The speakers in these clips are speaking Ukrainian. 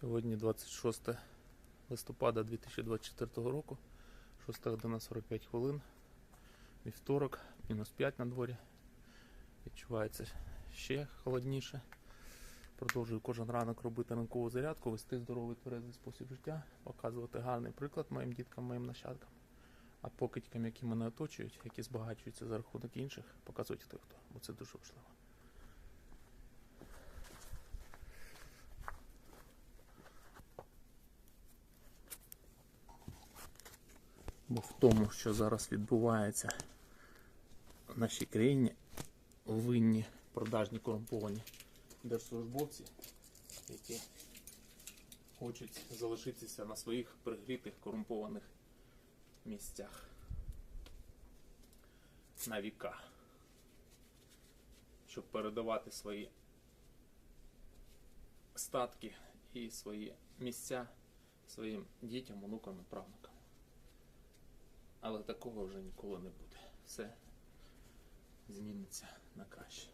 Сьогодні 26 листопада 2024 року, 6 година 45 хвилин, вівторок, мінус 5 на дворі. Відчувається ще холодніше. Продовжую кожен ранок робити ранкову зарядку, вести здоровий тверезий спосіб життя, показувати гарний приклад моїм діткам, моїм нащадкам. А покидькам, які мене оточують, які збагачуються за рахунок інших, показувати хто хто, бо це дуже важливо. Бо в тому, що зараз відбувається в нашій країні, винні продажні корумповані держслужбовці, які хочуть залишитися на своїх пригрітих корумпованих місцях на віка, щоб передавати свої статки і свої місця своїм дітям, онукам і правнукам. Але такого вже ніколи не буде. Все зміниться на краще.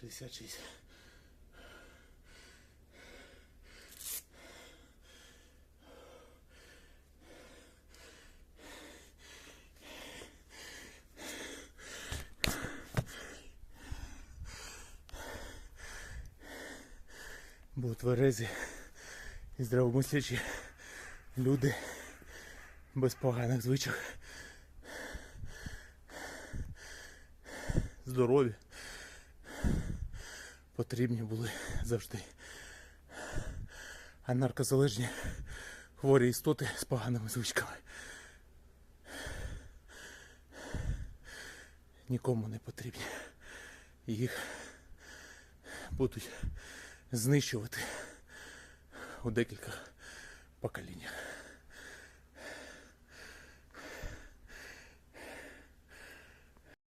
Шістдесят шість. Бо тверезі і здравомислячі люди без поганих звичок. Здорові потрібні були завжди. А наркозалежні хворі істоти з поганими звичками. Нікому не потрібні. Їх будуть знищувати у декілька поколіннях.